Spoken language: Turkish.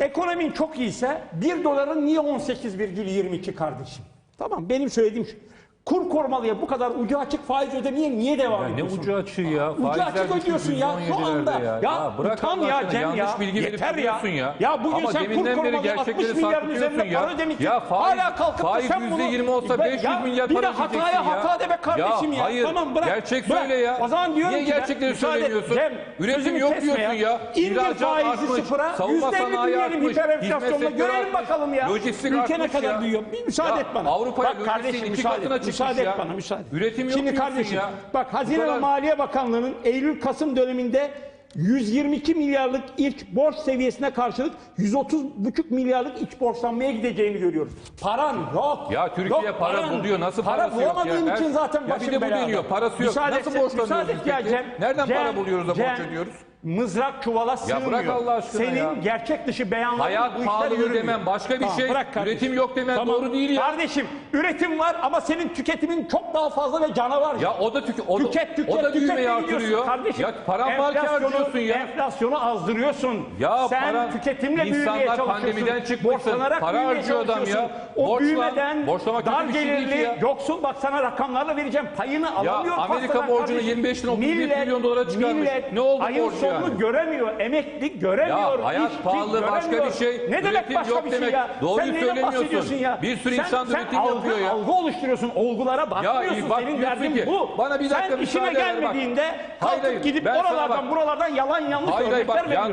Ekonomin çok iyiyse 1 doların niye 18,22 kardeşim? Tamam benim söylediğim şu. Kur korumalıya bu kadar ucu açık faiz ödemeye niye devam Ya ne ediyorsun? ucu açığı ya. Ucu Faizler açık ödüyorsun ya şu anda. %17'lerde Ya, Ya, bırak utan Allah ya Cem yanlış ya. bilgi Yeter ya. ya. Ya bugün Ama sen kur korumalıya 60 gerçekleri milyarın üzerinde saptıyorsun para ya. ödemişsin. Ya faiz- Hala kalkıp da faiz sen bunu... %20 olsa Ben- 500 ya milyar Bir para hataya ödeyeceksin ya. hata de be kardeşim ya. hayır, Tamam bırak. Gerçek bırak. söyle ya. O zaman diyorum Niye ki gerçekleri söylemiyorsun? Cem, Üretim yok diyorsun ya. İndir faizi sıfıra. savunma %50 sanayi büyüyelim artmış, hiperenflasyonla. Görelim bakalım ya. lojistik Ülke ne kadar ya. büyüyor. Bir müsaade Ya et bana. Avrupa'ya kardeşim iki katına et. Müsaade et ya. bana müsaade. Üretim yok Şimdi kardeşim ya. bak Hazine ve kadar- Maliye Bakanlığı'nın Eylül-Kasım döneminde 122 milyarlık iç borç seviyesine karşılık 130,5 milyarlık iç borçlanmaya gideceğini görüyoruz. Paran yok. Ya Türkiye Yok, para paran- buluyor. Nasıl para parası yok ya? bulamadığın Her- için zaten Ya başın bir de bu belada. deniyor, parası yok. Müsaade Nasıl borçlanıyoruz müsaade ya? Cem. Nereden Cem, para buluyoruz da borç Cem, ödüyoruz? Mızrak çuvala sığmıyor. bırak Allah aşkına Senin ya. gerçek dışı beyanların Hayat bu işler pahalılığı yürümüyor. demem başka bir Tamam, şey. bırak kardeşim. Üretim yok demen doğru değil ya. Kardeşim üretim var ama senin tüketimin çok daha fazla ve canavar. Ya o da tüke, o da, Tüket tüket o da büyümeyi tüket gidiyorsun artırıyor. Kardeşim, Ya paran var ki enflasyonu- harcıyorsun ya. Enflasyonu azdırıyorsun. Ya Sen para- tüketimle büyümeye insanlar çalışıyorsun. pandemiden çıkmışsın. Borçlanarak Para büyümeye harcıyor adam ya. çalışıyorsun. O Borçlan- büyümeden borçlamak kötü bir şey değil ki gelirli, ya. yoksul bak sana rakamlarla vereceğim. Payını alamıyor Amerika pastadan borcunu kardeşim. 25 lira, 31 milyon dolara çıkarmış. Ne oldu ayın sonunu yani? göremiyor. Emekli göremiyor. Ya hayat işçi pahalı başka bir şey, Ne demek üretim başka yok bir şey demek. ya? Doğruyu Sen neyden söylemiyorsun. bahsediyorsun ya? Bir sürü sen, insan da sen üretim algı, yapıyor ya. Algı oluşturuyorsun. Olgulara bakmıyorsun. bak Senin diyorsun derdin ki, bu. bana bir dakika Sen işine müsaade ver bak. gelmediğinde Hayır, kalkıp hayır, gidip ben sana oralardan bak. buralardan yalan yanlış Hayır hayır örnekler bak veriyorsun.